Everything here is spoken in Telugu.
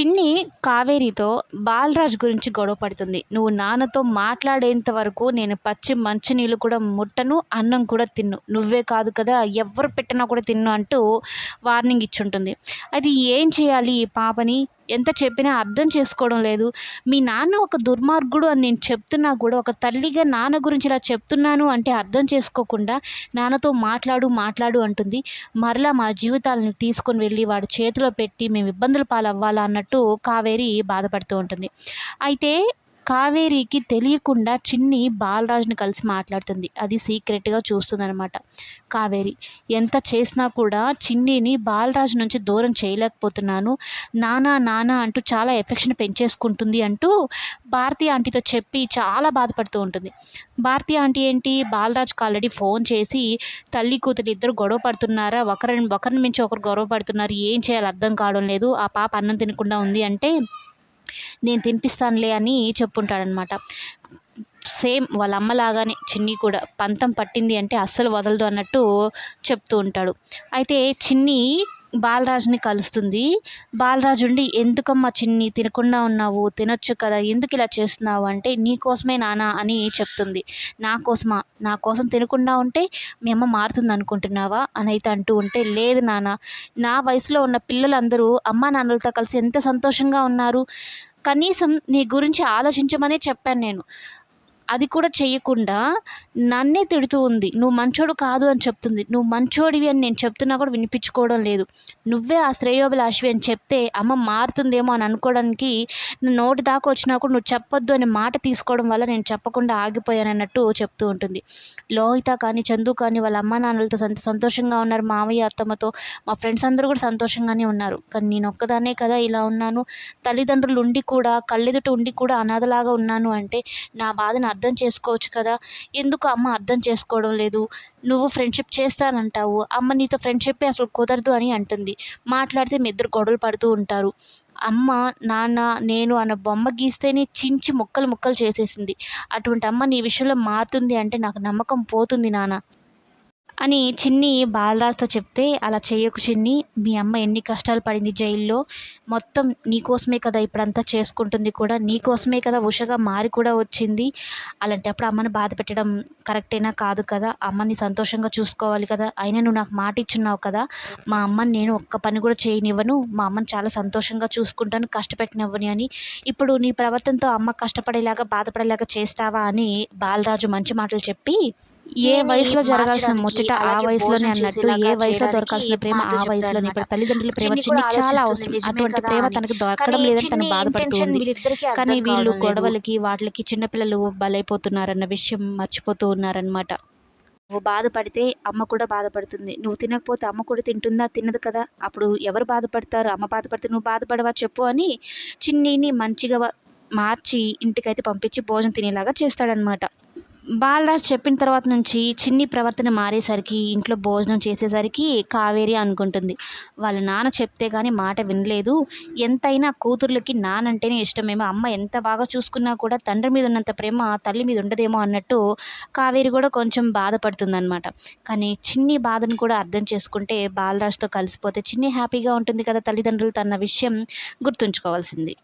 చిన్ని కావేరితో బాలరాజ్ గురించి గొడవ పడుతుంది. నువ్వు నాన్నతో మాట్లాడేంత వరకు నేను పచ్చి మంచినీళ్ళు కూడా ముట్టను అన్నం కూడా తిన్ను. నువ్వే కాదు కదా ఎవరు పెట్టినా కూడా తిన్ను అంటూ వార్నింగ్ ఇచ్చుంటుంది. అది ఏం చేయాలి ఈ పాపని? ఎంత చెప్పినా అర్థం చేసుకోవడం లేదు. మీ నాన్న ఒక దుర్మార్గుడు అని నేను చెప్తున్నా కూడా ఒక తల్లిగా నాన్న గురించి ఇలా చెప్తున్నాను అంటే అర్థం చేసుకోకుండా నాన్నతో మాట్లాడు మాట్లాడు అంటుంది. మరలా మా జీవితాలను తీసుకొని వెళ్ళి వాడి చేతిలో పెట్టి మేము ఇబ్బందులు పాలవ్వాలా అన్నట్టు కావేరి బాధపడుతూ ఉంటుంది. అయితే కావేరికి తెలియకుండా చిన్ని బాలరాజుని కలిసి మాట్లాడుతుంది. అది సీక్రెట్గా చూస్తుందనమాట కావేరి ఎంత చేసినా కూడా చిన్నిని బాలరాజు నుంచి దూరం చేయలేకపోతున్నాను. నానా నానా అంటూ చాలా ఎఫెక్షన్ పెంచేసుకుంటుంది అంటూ భారతి ఆంటీతో చెప్పి చాలా బాధపడుతూ ఉంటుంది. భారతి ఆంటీ ఏంటి? బాలరాజ్కి ఆల్రెడీ ఫోన్ చేసి తల్లి కూతురు ఇద్దరు గొడవ పడుతున్నారా? ఒకరిని ఒకరిని మించి ఒకరు గొడవ పడుతున్నారు. ఏం చేయాలో అర్థం కావడం లేదు. ఆ పాప అన్నం తినకుండా ఉంది అంటే నేను తినిపిస్తానులే అని చెప్పుంటాడనమాట సేమ్ వాళ్ళ అమ్మలాగానే చిన్ని కూడా పంతం పట్టింది అంటే అస్సలు వదలదు అన్నట్టు చెప్తూ ఉంటాడు. అయితే చిన్ని బాలరాజుని కలుస్తుంది. బాలరాజు ఉండి ఎందుకమ్మా చిన్ని తినకుండా ఉన్నావు? తినొచ్చు కదా. ఎందుకు ఇలా చేస్తున్నావు? అంటే నీ కోసమే నానా అని చెప్తుంది. నా కోసమా? నా కోసం తినకుండా ఉంటే మీ అమ్మ మారుతుంది అనుకుంటున్నావా? అని అయితే అంటూ ఉంటే లేదు నాన్న నా వయసులో ఉన్న పిల్లలందరూ అమ్మా నాన్నలతో కలిసి ఎంత సంతోషంగా ఉన్నారు? కనీసం నీ గురించి ఆలోచించమనే చెప్పాను నేను. అది కూడా చేయకుండా నన్నే తిడుతూ ఉంది. నువ్వు మంచోడు కాదు అని చెప్తుంది. నువ్వు మంచోడివి అని నేను చెప్తున్నా కూడా వినిపించుకోవడం లేదు. నువ్వే ఆ శ్రేయోభిలాషివి అని చెప్తే అమ్మ మారుతుందేమో అని అనుకోవడానికి నోటి దాకా వచ్చినా కూడా నువ్వు చెప్పొద్దు అనే మాట తీసుకోవడం వల్ల నేను చెప్పకుండా ఆగిపోయాను అన్నట్టు చెప్తూ ఉంటుంది. లోహిత కానీ చందు కానీ వాళ్ళ అమ్మ నాన్నలతో సంత సంతోషంగా ఉన్నారు. మామయ్య అత్తమ్మతో మా ఫ్రెండ్స్ అందరూ కూడా సంతోషంగానే ఉన్నారు. కానీ నేను ఒక్కదానే కదా ఇలా ఉన్నాను. తల్లిదండ్రులు ఉండి కూడా కళ్ళెదుట ఉండి కూడా అనాథలాగా ఉన్నాను అంటే నా బాధను అర్థం చేసుకోవచ్చు కదా? ఎందుకు అమ్మ అర్థం చేసుకోవడం లేదు? నువ్వు ఫ్రెండ్షిప్ చేస్తానంటావు. అమ్మ నీతో ఫ్రెండ్షిప్ అసలు కుదరదు అని అంటుంది. మాట్లాడితే మీ ఇద్దరు గొడవలు పడుతూ ఉంటారు. అమ్మ నాన్న నేను అన్న బొమ్మ గీస్తేనే చించి ముక్కలు ముక్కలు చేసేసింది. అటువంటి అమ్మ నీ విషయంలో మారుతుంది అంటే నాకు నమ్మకం పోతుంది నాన్న. అని చిన్ని బాలరాజుతో చెప్తే అలా చేయకు చిన్ని. మీ అమ్మ ఎన్ని కష్టాలు పడింది జైల్లో. మొత్తం నీకోసమే కదా ఇప్పుడంతా చేసుకుంటుంది కూడా. నీకోసమే కదా ఉషగా మారి కూడా వచ్చింది. అలాంటప్పుడు అమ్మని బాధ పెట్టడం కరెక్టేనా కాదు కదా. అమ్మని సంతోషంగా చూసుకోవాలి కదా. అయినా నువ్వు నాకు మాట ఇచ్చున్నావు కదా. మా అమ్మని నేను ఒక్క పని కూడా చేయనివ్వను. మా అమ్మని చాలా సంతోషంగా చూసుకుంటాను. కష్టపెట్టనివ్వని అని. ఇప్పుడు నీ ప్రవర్తనతో అమ్మ కష్టపడేలాగా బాధపడేలాగా చేస్తావా అని బాలరాజు మంచి మాటలు చెప్పి ఏ వయసులో జరగాల్సిన ముచ్చట ఆ వయసులోనే అన్నట్టు ఏ వయసులో దొరకాల్సిన ప్రేమ ఆ వయసులోనే. ఇప్పుడు తల్లిదండ్రుల ప్రేమ చిన్ని చాలా అవసరం. అటువంటి ప్రేమ తనకు దొరకడం లేదని తను బాధపడుతుంది. కానీ వీళ్ళు గొడవలకి వాటికి చిన్నపిల్లలు బలైపోతున్నారన్న విషయం మర్చిపోతూ ఉన్నారనమాట నువ్వు బాధపడితే అమ్మ కూడా బాధపడుతుంది. నువ్వు తినకపోతే అమ్మ కూడా తింటుందా? తినదు కదా. అప్పుడు ఎవరు బాధపడతారు? అమ్మ బాధపడితే నువ్వు బాధపడవా చెప్పు అని చిన్నిని మంచిగా మార్చి ఇంటికైతే పంపించి భోజనం తినేలాగా చేస్తాడనమాట బాలరాజ్ చెప్పిన తర్వాత నుంచి చిన్ని ప్రవర్తన మారేసరికి ఇంట్లో భోజనం చేసేసరికి కావేరి అనుకుంటుంది. వాళ్ళ నాన్న చెప్తే కానీ మాట వినలేదు. ఎంతైనా కూతుర్లకి నానంటేనే ఇష్టమేమో. అమ్మ ఎంత బాగా చూసుకున్నా కూడా తండ్రి మీద ఉన్నంత ప్రేమ తల్లి మీద ఉండదేమో అన్నట్టు కావేరి కూడా కొంచెం బాధపడుతుందన్నమాట. కానీ చిన్ని బాధను కూడా అర్థం చేసుకుంటే బాలరాజ్తో కలిసిపోతే చిన్ని హ్యాపీగా ఉంటుంది కదా తల్లిదండ్రులతో అన్న విషయం గుర్తుంచుకోవాల్సింది.